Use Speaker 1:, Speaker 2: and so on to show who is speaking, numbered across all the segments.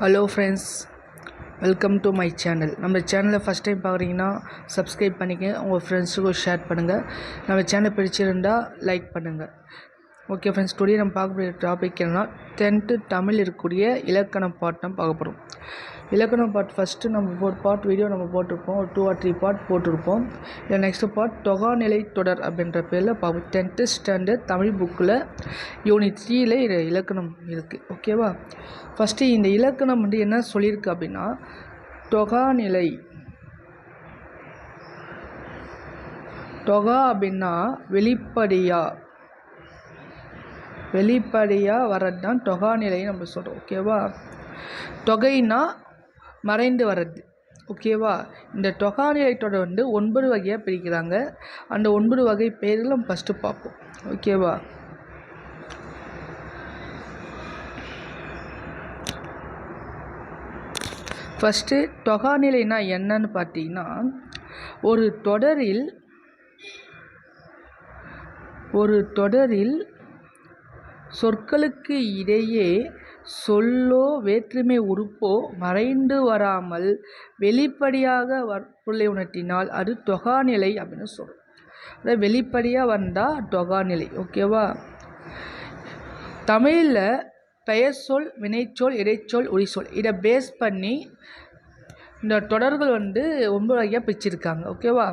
Speaker 1: Hello friends welcome to my channel நம்ம சேனலை first time பார்க்குறீங்கன்னா சப்ஸ்கிரைப் பண்ணிக்க உங்கள் ஃப்ரெண்ட்ஸுக்கும் ஷேர் பண்ணுங்கள் நம்ம சேனல் பிடிச்சிருந்தால் லைக் பண்ணுங்கள் ஓகே ஃப்ரெண்ட்ஸ் டுடே நம்ம பார்க்கக்கூடிய டாபிக் என்னன்னா டென்த்து தமிழ் இருக்கக்கூடிய இலக்கணம் பாட்டம் பார்க்க போகிறோம் இலக்கணம் பாட் ஃபஸ்ட்டு நம்ம ஒரு பார்ட் வீடியோ நம்ம போட்டிருப்போம். ஒரு டூ ஆர் த்ரீ பார்ட் போட்டிருப்போம். இதில் நெக்ஸ்ட்டு பார்ட் தொகாநிலை தொடர் அப்படின்ற பேரில் பா டென்த்து ஸ்டாண்டர்ட் தமிழ் புக்கில் யூனிட் த்ரீயில் இலக்கணம் இருக்குது ஓகேவா ஃபஸ்ட்டு இந்த இலக்கணம் வந்து என்ன சொல்லியிருக்கு அப்படின்னா தொகாநிலை. தொகா அப்படின்னா வெளிப்படையாக வெளிப்படையாக வர்றது தான் தொகாநிலை நம்ம சொல்கிறோம் ஓகேவா தொகைனா மறைந்து வர்றது. ஓகேவா இந்த தொகாநிலை தொடர் வந்து ஒன்பது வகையாக பிரிக்கிறாங்க. அந்த ஒன்பது வகை பேரில் நம்ம ஃபஸ்ட்டு பார்ப்போம். ஓகேவா ஃபஸ்ட்டு தொகாநிலைனா என்னன்னு பார்த்தீங்கன்னா ஒரு தொடரில் ஒரு தொடரில் சொற்களுக்கு இடையே சொல்லோ வேற்றுமை உறுப்போ மறைந்து வராமல் வெளிப்படையாக பொருளை உணர்த்தினால் அது தொகாநிலை அப்படின்னு சொல்கிறோம் அதாவது வெளிப்படையாக வந்தால் தொகாநிலை ஓகேவா தமிழில் பெயர் சொல் வினைச்சொல் இடைச்சொல் உரிச்சொல் இதை பேஸ் பண்ணி இந்த தொடர்கள் வந்து ஒன்பது வகையாக பிரிச்சிருக்காங்க ஓகேவா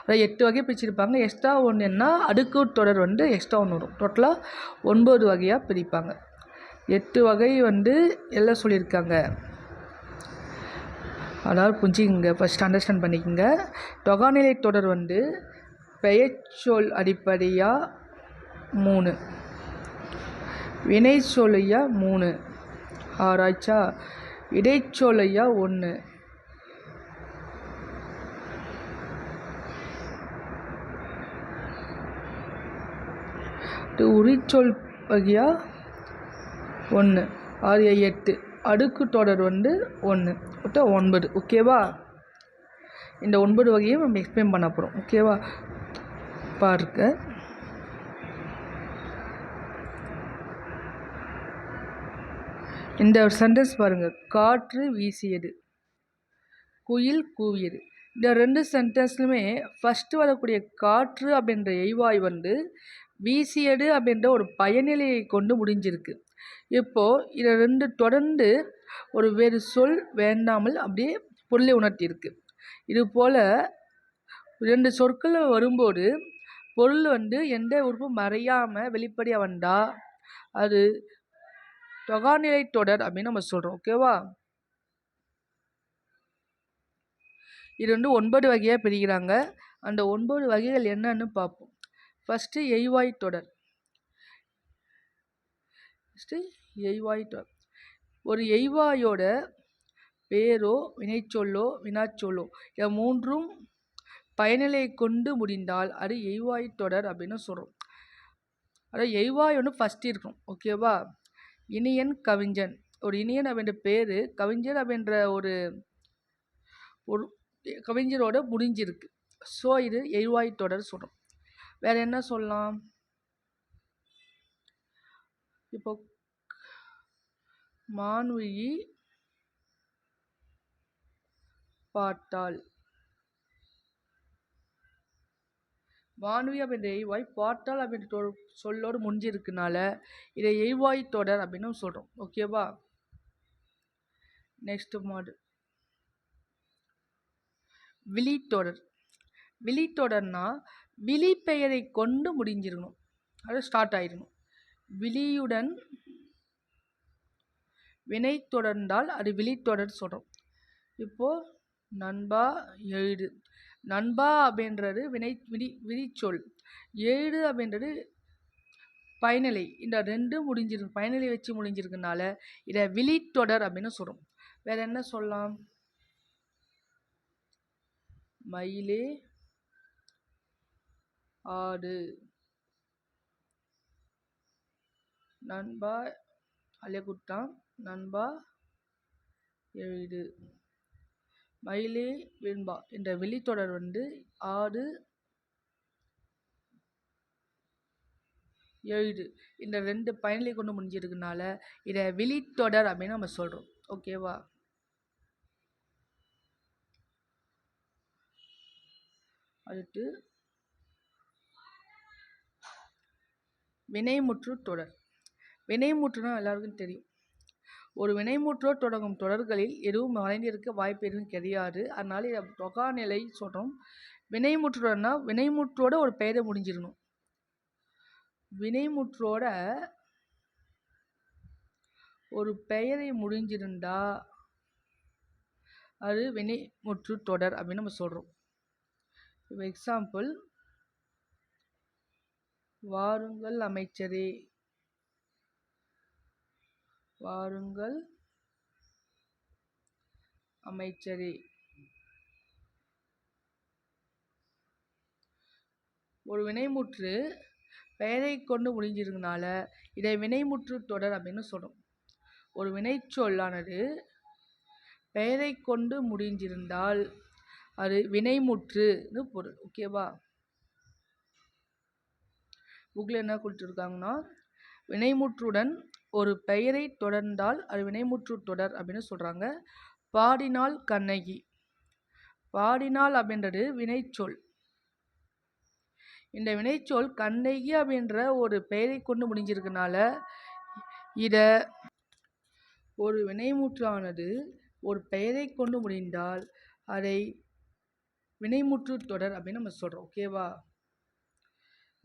Speaker 1: அதாவது எட்டு வகையாக பிரிச்சிருப்பாங்க. எக்ஸ்ட்ரா ஒன்றுன்னா அடுக்கு தொடர் வந்து எக்ஸ்ட்ரா ஒன்று வரும். டோட்டலாக ஒன்பது வகையாக பிரிப்பாங்க. எட்டு வகை வந்து எல்லாம் சொல்லியிருக்காங்க. அதாவது புரிஞ்சுக்கங்க ஃபஸ்ட் அண்டர்ஸ்டாண்ட் பண்ணிக்கோங்க. தொகாநிலை தொடர் வந்து பெயர்ச்சொல் அடிப்படையாக மூணு. வினை சொல்லையா மூணு. ஆராய்ச்சா? இடைச்சொல்லையா ஒன்று உரிச்சொல் வகையாக ஒன்று. ஆறு எட்டு. அடுக்கு தொடர் வந்து ஒன்று. மொத்தம் ஒன்பது. ஓகேவா இந்த ஒன்பது வகையும் நம்ம எக்ஸ்பிளைன் பண்ண போகிறோம் ஓகேவா பாருங்க. இந்த சென்டென்ஸ் பாருங்கள் காற்று வீசியது. குயில் கூவியது. இந்த ரெண்டு சென்டென்ஸ்லுமே ஃபஸ்ட்டு வரக்கூடிய காற்று அப்படின்ற எய்வாய் வந்து வீசியது அப்படின்ற ஒரு பயனிலையை கொண்டு முடிஞ்சிருக்கு. இப்போது இதை ரெண்டு தொடர்ந்து ஒரு வேறு சொல் வேண்டாமல் அப்படியே பொருளை உணர்த்தியிருக்கு. இது போல் ரெண்டு சொற்கள் வரும்போது பொருள் வந்து எந்த உறுப்பும் மறையாமல் வெளிப்படையாக வந்தால் அது தொகாநிலை தொடர் அப்படின்னு நம்ம சொல்கிறோம் ஓகேவா இது வந்து ஒன்பது வகையாக பிரிக்கிறாங்க. அந்த ஒன்பது வகைகள் என்னன்னு பார்ப்போம். ஃபஸ்ட்டு எய்வாய் தொடர். நெக்ஸ்ட்டு எய்வாய் ஒரு எய்வாயோட பேரோ வினைச்சொல்லோ வினாச்சொல்லோ இதை மூன்றும் பயனிலை கொண்டு முடிந்தால் அது எய்வாய் தொடர் அப்படின்னு சொல்கிறோம் அதாவது எய்வாய் ஒன்று ஃபஸ்ட்டு இருக்கும் ஓகேவா இனியன் கவிஞன். ஒரு இனியன் அப்படின்ற பேர் கவிஞர் அப்படின்ற ஒரு ஒரு கவிஞரோட முடிஞ்சிருக்கு. ஸோ இது எய்வாய் தொடர் சொல்கிறோம் வேறு என்ன சொல்லலாம்? இப்போ மான்விழி பாட்டாள் வான்வி அப்படின்ற எய்வாய் பாட்டாள் அப்படின்ற சொல்லோடு முடிஞ்சிருக்குனால இதை எய்வாய் தொடர் அப்படின்னு சொல்கிறோம் ஓகேவா நெக்ஸ்ட் மாடு விழித்தொடர். விழித்தொடர்னா விழி பெயரை கொண்டு முடிஞ்சிருக்கணும். அது ஸ்டார்ட் ஆயிடணும் விழியுடன் வினை தொடர்ந்தால் அது விழித்தொடர் சொல்கிறோம் இப்போது நண்பா எழுது நண்பா அப்படின்றது வினை விழி விழிச்சொல். ஏழு அப்படின்றது பயனிலை. இந்த ரெண்டும் முடிஞ்சிருக்கு பயனிலை வச்சு முடிஞ்சிருக்கனால இதை விழித்தொடர் அப்படின்னு சொல்கிறோம் வேறு என்ன சொல்லலாம்? மயிலே ஆடு. நண்பா அலைகுட்டான் நண்பா எழுது. மயிலே வெண்பா என்ற வெளித்தொடர் வந்து ஆறு எழுது. இந்த ரெண்டு பயனிலை கொண்டு முடிஞ்சிருக்கனால இதை வெளித்தொடர் அப்படின்னு நம்ம சொல்கிறோம் ஓகேவா அடுத்து வினைமுற்று தொடர். வினைமுற்றுனா எல்லாருக்கும் தெரியும். ஒரு வினைமுற்றோர் தொடங்கும் தொடர்களில் எதுவும் மறைந்திருக்க வாய்ப்பு எதுவும் கிடையாது. அதனால இதை தொகாநிலை சொல்கிறோம் வினைமுற்றுனா வினைமுற்றோட ஒரு பெயரை முடிஞ்சிடணும். வினைமுற்றோட ஒரு பெயரை முடிஞ்சிருந்தா அது வினைமுற்று தொடர் அப்படின்னு நம்ம சொல்கிறோம் இப்போ எக்ஸாம்பிள் வாருங்கள் அமைச்சரே. வாருங்கள். அமைச்சரே. ஒரு வினைமுற்று பெயரை கொண்டு முடிஞ்சிருக்கனால இதை வினைமுற்று தொடர் அப்படின்னு சொல்லும் ஒரு வினைச்சொல்லானது பெயரை கொண்டு முடிஞ்சிருந்தால் அது வினைமுற்றுன்னு பொருள் ஓகேவா? புக்கில் என்ன கொடுத்துருக்காங்கன்னா வினைமுற்றுடன் ஒரு பெயரை தொடர்ந்தால் அது வினைமுற்று தொடர் அப்படின்னு சொல்கிறாங்க பாடினால் கண்ணகி. பாடினால் அப்படின்றது வினைச்சொல். இந்த வினைச்சொல் கண்ணகி அப்படின்ற ஒரு பெயரை கொண்டு முடிஞ்சிருக்கனால இதை ஒரு வினைமுற்றானது ஒரு பெயரை கொண்டு முடிந்தால் அதை வினைமுற்று தொடர் அப்படின்னு நம்ம சொல்கிறோம் ஓகேவா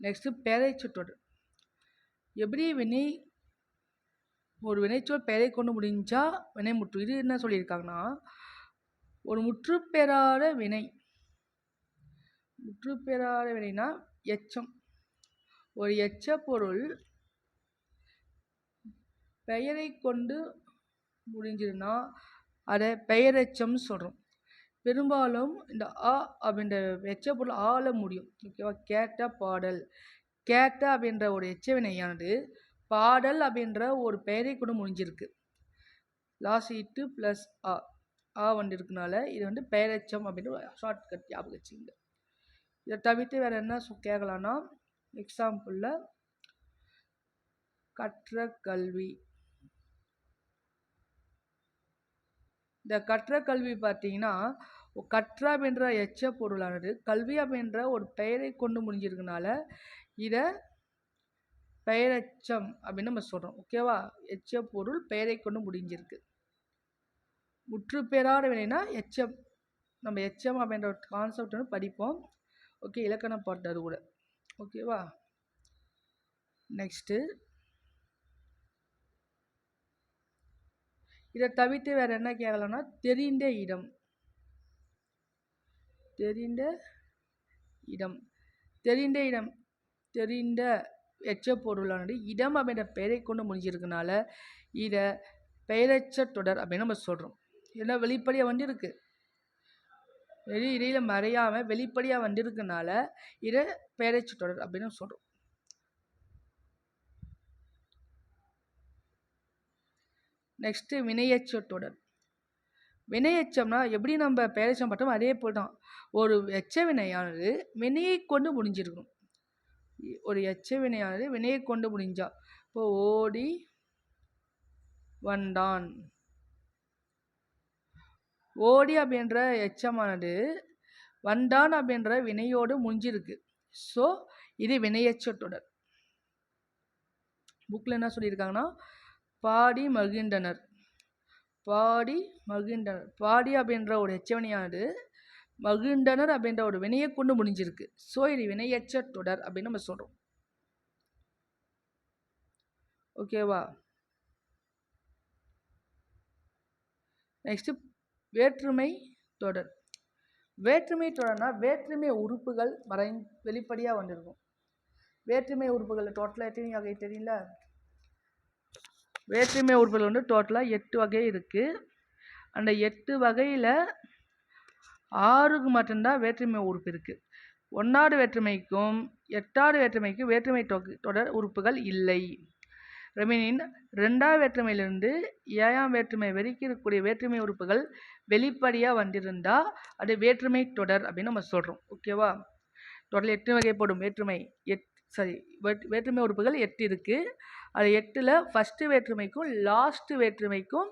Speaker 1: நெக்ஸ்ட்டு பேரைச்சு தொடர். எப்படி வினை ஒரு வினைச்சொல் பெயரை கொண்டு முடிஞ்சா வினைமுற்று இது என்ன சொல்லியிருக்காங்கன்னா ஒரு முற்றுப்பெறாத வினை. முற்றுப்பெறாத வினைனா எச்சம். ஒரு எச்ச பொருள் பெயரை கொண்டு முடிஞ்சதுன்னா அதை பெயரெச்சம்னு சொல்கிறோம் பெரும்பாலும் இந்த ஆ அப்படின்ற எச்ச பொருள் ஆள முடியும். ஓகேவா? கேட்ட பாடல். கேட்ட அப்படின்ற ஒரு எச்ச வினையானது பாடல் அப்படின்ற ஒரு பெயரை கூட முடிஞ்சிருக்கு. லாஸ்ட் இட்டு ப்ளஸ் ஆ. ஆ வந்து இருக்கனால இது வந்து பெயரச்சம் அப்படின்ற ஷார்ட் கட் ஞாபகம் வச்சுங்க இதை தவிர்த்து வேறு என்ன கேட்கலான்னா எக்ஸாம்பிளில் கற்ற கல்வி. இந்த கற்ற கல்வி பார்த்தீங்கன்னா கற்ற அப்படின்ற எச்ச பொருளானது கல்வி அப்படின்ற ஒரு பெயரை கொண்டு முடிஞ்சிருக்கனால இதை பெயரெச்சம் அப்படின்னு நம்ம சொல்கிறோம் ஓகேவா எச்ச பொருள் பெயரை கொண்டு முடிஞ்சிருக்கு. முற்று பெறாத வினைனா எச்சம். நம்ம எச்சம் அப்படின்ற ஒரு கான்செப்ட் வந்து படிப்போம். ஓகே இலக்கணம் பாட்டு அது கூட ஓகேவா நெக்ஸ்ட்டு இதை தவிர்த்து வேறு என்ன கேட்கலாம்னா தெரிந்த இடம். தெரிந்த இடம். தெரிந்த இடம். தெரிந்த எச்ச பொருளானது இடம் அப்படின்ற பெயரை கொண்டு முடிஞ்சிருக்கனால இதை பெயரச்ச தொடர் அப்படின்னு நம்ம சொல்கிறோம் ஏன்னா வெளிப்படையாக வந்திருக்கு. வெளி இடையில் மறையாமல் வெளிப்படையாக வந்திருக்கனால இதை பெயரச்ச தொடர் அப்படின்னு சொல்கிறோம் நெக்ஸ்ட்டு வினையச்ச தொடர். வினையச்சம்னா எப்படி நம்ம பேரச்சம் பார்த்தோம் அதே போல் தான். ஒரு எச்ச வினையானது வினையை கொண்டு முடிஞ்சிருக்கணும். ஒரு எச்ச வினையானது வினையை கொண்டு முடிஞ்சா. இப்போ ஓடி வந்தான். ஓடி அப்படின்ற எச்சமானது வந்தான் அப்படின்ற வினையோடு முடிஞ்சிருக்கு ஸோ இது வினையச்ச தொடர். புக்கில் என்ன சொல்லியிருக்காங்கன்னா பாடி மகிழ்ந்தனர். பாடி மகிழ்ந்தனர். பாடி அப்படின்ற ஒரு எச்சவினையானது மகிழ்ந்தனர் அப்படின்ற ஒரு வினையை கொண்டு முடிஞ்சிருக்கு. ஸோ இது வினையச்ச தொடர் அப்படின்னு நம்ம சொல்கிறோம் ஓகேவா நெக்ஸ்ட்டு வேற்றுமை தொடர். வேற்றுமை தொடர்னா வேற்றுமை உறுப்புகள் மறை வெளிப்படையாக வந்திருக்கும். வேற்றுமை உறுப்புகள் டோட்டலாக எத்தனை வகை தெரியல வேற்றுமை உறுப்புகள் வந்து டோட்டலாக எட்டு வகை இருக்குது அந்த எட்டு வகையில் ஆறுக்கு மட்டும்தான் வேற்றுமை உறுப்பு இருக்குது ஒன்றாவது வேற்றுமைக்கும் எட்டாவது வேற்றுமைக்கும் வேற்றுமை தொடர் உறுப்புகள் இல்லை. ரெமினின் ரெண்டாவது வேற்றுமையிலிருந்து ஏழாம் வேற்றுமை வரைக்கும் இருக்கக்கூடிய வேற்றுமை உறுப்புகள் வெளிப்படையாக வந்திருந்தால் அது வேற்றுமை தொடர் அப்படின்னு நம்ம சொல்கிறோம் ஓகேவா தொடரில் எட்டு வகைப்படும் வேற்றுமை. எட் சாரி வேற்றுமை உறுப்புகள் எட்டு இருக்குது அது எட்டில் ஃபஸ்ட்டு வேற்றுமைக்கும் லாஸ்ட்டு வேற்றுமைக்கும்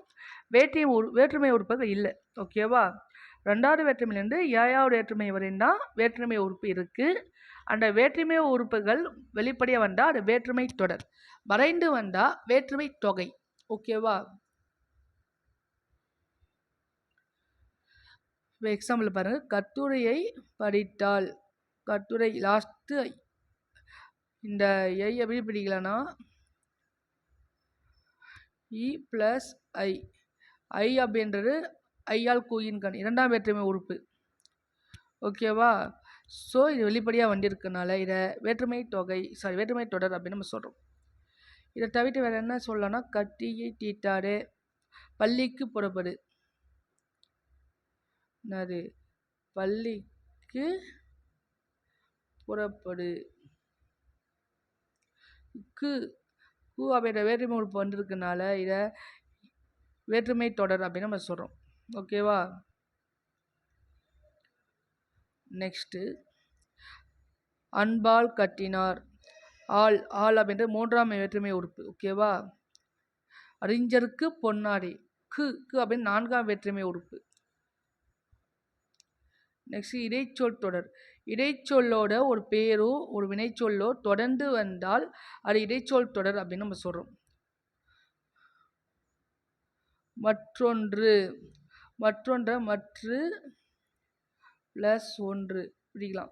Speaker 1: வேற்றுமை உறு வேற்றுமை உறுப்புகள் இல்லை. ஓகேவா ரெண்டாவது வேற்றுமையிலேருந்து ஏழாவது வேற்றுமை வரையும் தான் வேற்றுமை உறுப்பு இருக்குது அந்த வேற்றுமை உறுப்புகள் வெளிப்படையாக வந்தால் அது வேற்றுமை தொடர். வரைந்து வந்தால் வேற்றுமை தொகை. ஓகேவா இப்போ எக்ஸாம்பிள் பாருங்கள் கட்டுரையை படித்தால் கட்டுரை லாஸ்ட்டு இந்த ஐ எப்படி பிடிக்கலான்னா இ e ப்ளஸ் ஐ ஐ அப்படின்றது ஐயால் கூயின்கண் இரண்டாம் வேற்றுமை உறுப்பு. ஓகேவா? ஸோ இது வெளிப்படையாக வந்திருக்கனால இதை வேற்றுமை தொகை சாரி வேற்றுமை தொடர் அப்படின்னு நம்ம சொல்கிறோம் இதை தவிர்த்து வேறு என்ன சொல்லலாம்னா கட்டியை தீட்டாடு பள்ளிக்கு புறப்படு. என்னது? பள்ளிக்கு புறப்படு. கு கு அப்படின்ற வேற்றுமை உறுப்பு வந்திருக்கனால இதை வேற்றுமை தொடர் அப்படின்னு நம்ம சொல்கிறோம் ஓகேவா? நெக்ஸ்ட்டு. அன்பால் கட்டினார். ஆள் ஆள் அப்படின்ற மூன்றாம் வேற்றுமை உறுப்பு ஓகேவா? அறிஞருக்கு பொன்னாடி கு கு அப்படின்னு நான்காம் வேற்றுமை உறுப்பு. நெக்ஸ்ட் இடைச்சொல் தொடர். இடைச்சொல்லோட ஒரு பேரோ ஒரு வினைச்சொல்லோ தொடர்ந்து வந்தால் அது இடைச்சொல் தொடர் அப்படின்னு நம்ம சொல்கிறோம் மற்றொன்று மற்றொன்றை மற்று ப்ளஸ் ஒன்று. பிடிக்கலாம்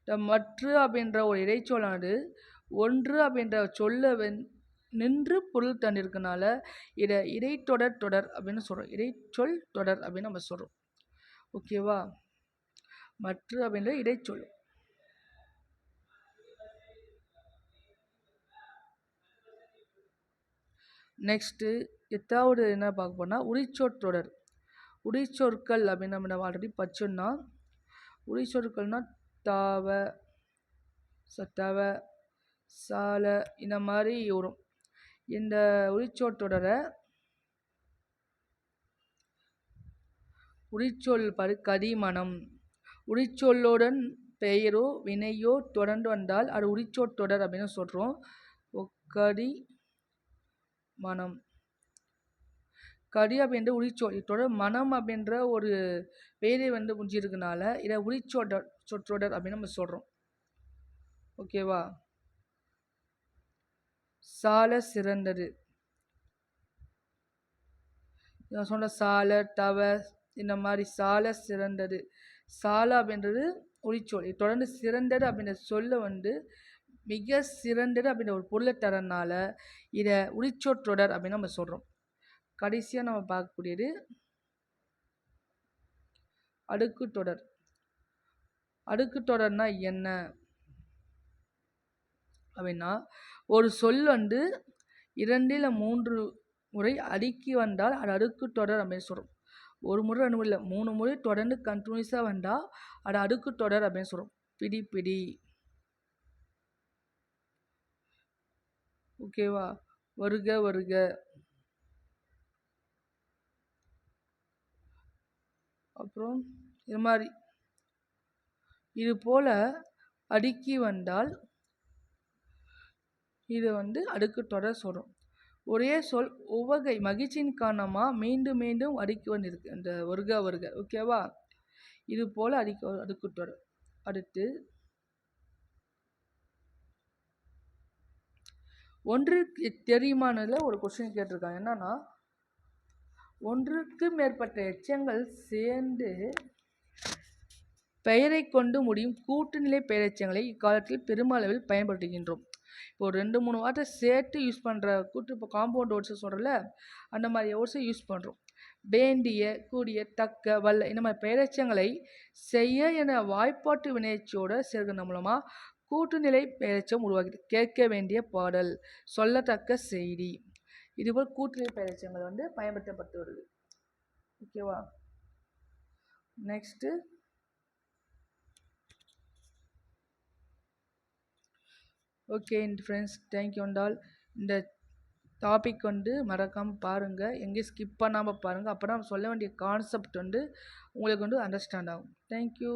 Speaker 1: இந்த மற்று அப்படின்ற ஒரு இடைச்சொல்லானது ஒன்று அப்படின்ற சொல்ல நின்று பொருள் தண்டிருக்கனால இதை இடைத்தொடர் தொடர் அப்படின்னு சொல்கிறோம் இடைச்சொல் தொடர் அப்படின்னு நம்ம சொல்கிறோம் ஓகேவா மற்ற அப்படின்ற இடைச்சொல். நெக்ஸ்ட்டு எத்தாவது என்ன பார்க்க போனால் உரிச்சொற்றொடர் உரிச்சொற்கள் அப்படின்னு நம்ம நம்ம ஆல்ரெடி படிச்சோம்னா உரிச்சொற்கள்னால் தாவ சத்தவ சால இந்த மாதிரி வரும். இந்த உரிச்சொற்றொடரை உரிச்சொல் பாரு கதிமணம் உரிச்சொல்லுடன் பெயரோ வினையோ தொடர்ந்து வந்தால் அது உரிச்சொற்றொடர் அப்படின்னு சொல்கிறோம் கடி மனம் கடி அப்படின்ற உரிச்சொல் தொடர் மனம் அப்படின்ற ஒரு பெயரை வந்து முடிஞ்சிருக்கனால இதை உரிச்சொடர் சொற்றொடர் அப்படின்னு நம்ம சொல்கிறோம் ஓகேவா சால சிறந்தது. நான் சொன்ன சால தவ இந்த மாதிரி சால சிறந்தது. சால அப்படின்றது உரிச்சொல் தொடர்ந்து சிறந்தது அப்படின்ற சொல்ல வந்து மிக சிறந்தது அப்படின்ற ஒரு பொருளை தரனால இதை உரிச்சொற்றொடர் அப்படின்னு நம்ம சொல்கிறோம் கடைசியாக நம்ம பார்க்கக்கூடியது அடுக்கு தொடர். அடுக்கு தொடர்னா என்ன? அப்படின்னா ஒரு சொல் வந்து இரண்டில் மூன்று முறை அடுக்கி வந்தால் அது அடுக்கு தொடர் அப்படின்னு சொல்கிறோம் ஒரு முறை ரெண்டு முறை இல்லை மூணு முறை தொடர்ந்து கண்டினியூஸாக வந்தால் அது அடுக்கு தொடர் அப்படின்னு சொல்கிறோம் பிடி பிடி. ஓகேவா வருக வருக. அப்புறம் இது மாதிரி. இது போல் அடுக்கி வந்தால் இது வந்து அடுக்கு தொடர் சொல்கிறோம் ஒரே சொல் உவகை மகிழ்ச்சியின் காரணமாக மீண்டும் மீண்டும் அடுக்கி வந்திருக்கு. இந்த வருக வருக. ஓகேவா இது போல் அடுக்க அடுக்கு தொடர். அடுத்து ஒன்று தெரியுமானதில் ஒரு கொஸ்டின் கேட்டிருக்காங்க. என்னன்னா ஒன்றுக்கு மேற்பட்ட எச்சங்கள் சேர்ந்து பெயரை கொண்டு முடியும் கூட்டுநிலை பெயரெச்சங்களை இக்காலத்தில் பெருமளவில் பயன்படுத்துகின்றோம். இப்போ ஒரு ரெண்டு மூணு வார்த்தை சேர்த்து யூஸ் பண்ணுற கூட்டு இப்போ காம்பவுண்ட் வேர்ட்ஸை சொல்கிறல அந்த மாதிரி வேர்ட்ஸை யூஸ் பண்ணுறோம் வேண்டிய கூடிய தக்க வல்ல இந்த மாதிரி பெயரெச்சங்களை செய்ய என வாய்ப்பாட்டு வினையச்சோடு சேர்க்கின்ற மூலமாக கூட்டுநிலை பெயரெச்சம் உருவாகுது கேட்க வேண்டிய பாடல் சொல்லத்தக்க செய்தி. இதுபோல் கூட்டுநிலை பயிற்சியங்கள் வந்து பயன்படுத்தப்பட்டு வருது. ஓகேவா next okay friends thank you Andal இந்த டாபிக் வந்து மறக்காமல் பாருங்கள் எங்கேயும் ஸ்கிப் பண்ணாமல் பாருங்கள் அப்போ தான் சொல்ல வேண்டிய கான்செப்ட் வந்து உங்களுக்கு வந்து அண்டர்ஸ்டாண்ட் ஆகும். தேங்க்யூ